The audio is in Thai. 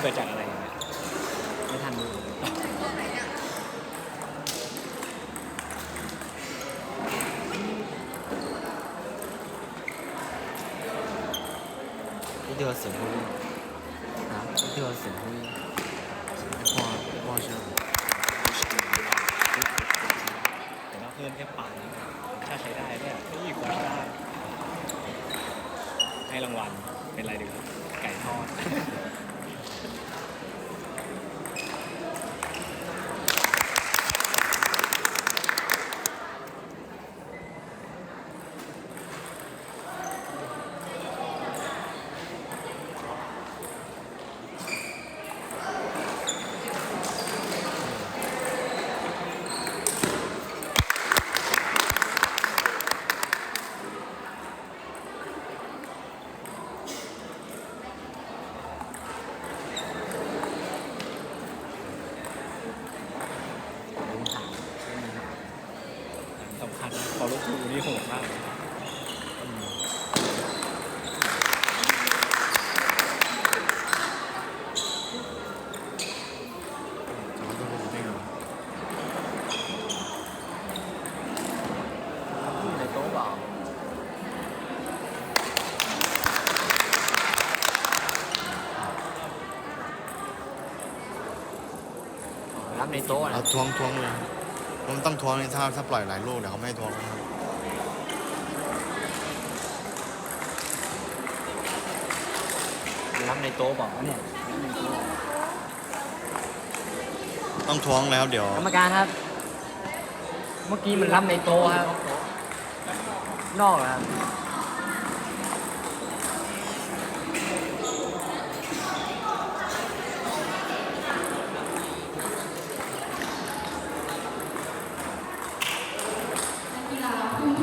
เกิดจากอะไรเนี่ยไม่ทันดู 一定要醒会啊，一定要醒会。พ่อพ่อชื่อ แต่ว่าเพื่อนแค่ปานถ้าใช้ได้เนี่ยนี่กว่าได้ให้รางวัลเป็นอะไรดีครับไก่ทอด คัญนะฟอลโล่ทูนี่โหดมากเลยครับอืมจะมาต้องรู้ได้ไงวะในโต๊ะเปล่ารับในโต๊ะเอานะทวงทวงเลย มันต้องทวงเลยถ้าถ้าปล่อยหลายลูกเดี๋ยวเขาไม่ให้ทวงนะครับรับในโต๊ะบอกว่าเนี่ยต้องทวงแล้วเดี๋ยว กรรมการครับ เมื่อกี้มันรับในโต๊ะครับ นอกเหรอครับ Là.